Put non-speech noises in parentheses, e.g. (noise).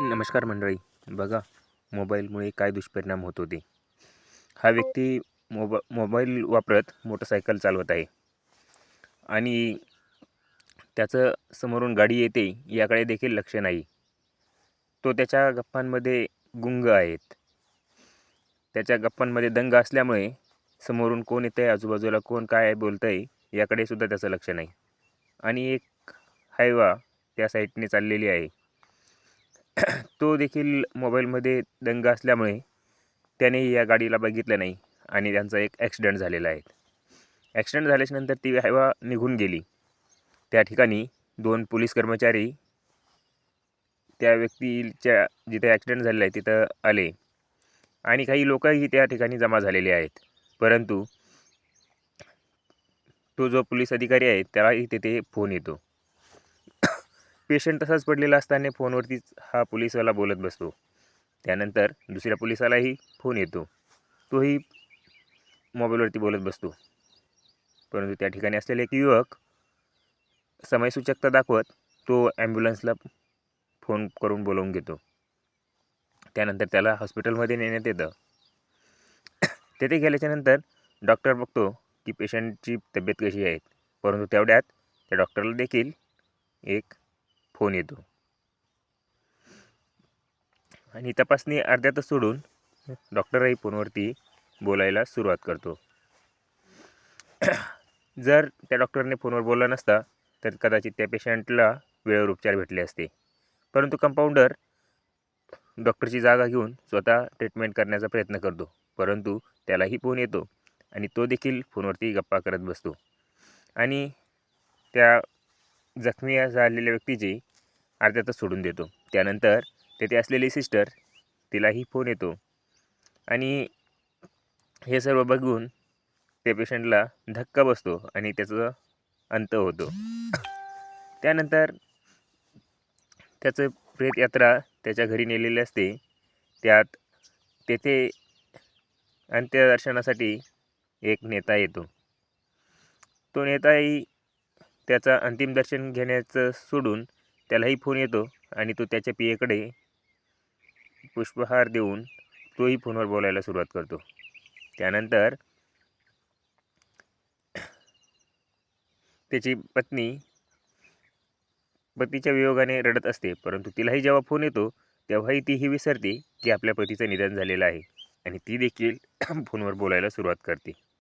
नमस्कार मंडळी. बघा मोबाईलमुळे काय दुष्परिणाम होत होते. हा व्यक्ती मोबा मोबाईल वापरत मोटरसायकल चालवत आहे. आणि त्याचं समोरून गाडी येते याकडे देखील लक्ष नाही. तो त्याच्या गप्पांमध्ये गुंग आहेत. त्याच्या गप्पांमध्ये दंग असल्यामुळे समोरून कोण येतं आहे आजूबाजूला कोण काय बोलतं आहे याकडे सुद्धा त्याचं लक्ष नाही. आणि एक हायवा त्या साईडने चाललेली आहे. तो देखील मोबाईलमध्ये दंग असल्यामुळे त्याने या गाडीला बघितलं नाही आणि त्यांचा एक ॲक्सिडेंट झालेला आहे. ॲक्सिडेंट झाल्याच्यानंतर ती हायवा निघून गेली. त्या ठिकाणी दोन पोलीस कर्मचारी त्या व्यक्तीच्या जिथे ॲक्सिडेंट झालेला आहे तिथं आले. आणि काही लोकही त्या ठिकाणी जमा झालेले आहेत. परंतु तो जो पोलीस अधिकारी आहे त्यालाही तिथे फोन येतो. पेशंट तसाच पडलेला असताना फोनवरतीच हा पोलिसवाला बोलत बसतो. त्यानंतर दुसऱ्या पोलिसालाही फोन येतो. तोही मोबाईलवरती बोलत बसतो. परंतु त्या ठिकाणी असलेले एक युवक समयसूचकता दाखवत तो ॲम्ब्युलन्सला फोन करून बोलवून घेतो. त्यानंतर त्याला हॉस्पिटलमध्ये नेण्यात येतं. तेथे गेल्याच्यानंतर डॉक्टर बघतो की पेशंटची तब्येत कशी आहे. परंतु तेवढ्यात त्या डॉक्टरला देखील एक फोन येतो. आणि तपासणी अर्ध्यातच सोडून डॉक्टरही फोनवरती बोलायला सुरुवात करतो. जर त्या डॉक्टरने फोनवर बोलला नसता तर कदाचित त्या पेशंटला वेळेवर उपचार भेटले असते. परंतु कंपाऊंडर डॉक्टरची जागा घेऊन स्वतः ट्रीटमेंट करण्याचा प्रयत्न करतो परंतु त्यालाही फोन येतो आणि तो देखील फोनवरती गप्पा करत बसतो. आणि त्या जखमी झालेल्या व्यक्तीची अर्ध्यातच सोडून देतो. त्यानंतर तेथे असलेली सिस्टर तिलाही फोन येतो. आणि हे सर्व बघून त्या पेशंटला धक्का बसतो आणि त्याचं अंत होतो. त्यानंतर त्याचं प्रेतयात्रा त्याच्या घरी नेलेली असते. त्यात तेथे अंत्यदर्शनासाठी एक नेता येतो. तो नेताही त्याचा अंतिम दर्शन घेण्याचं सोडून त्यालाही फोन येतो आणि तो त्याच्या पियेकडे पुष्पहार देऊन तोही फोनवर बोलायला सुरुवात करतो. त्यानंतर त्याची पत्नी पतीच्या वियोगाने रडत असते परंतु तिलाही जेव्हा फोन येतो तेव्हाही तीही विसरते की आपल्या पतीचं निधन झालेलं आहे आणि ती देखील (clears throat) फोनवर बोलायला सुरुवात करते.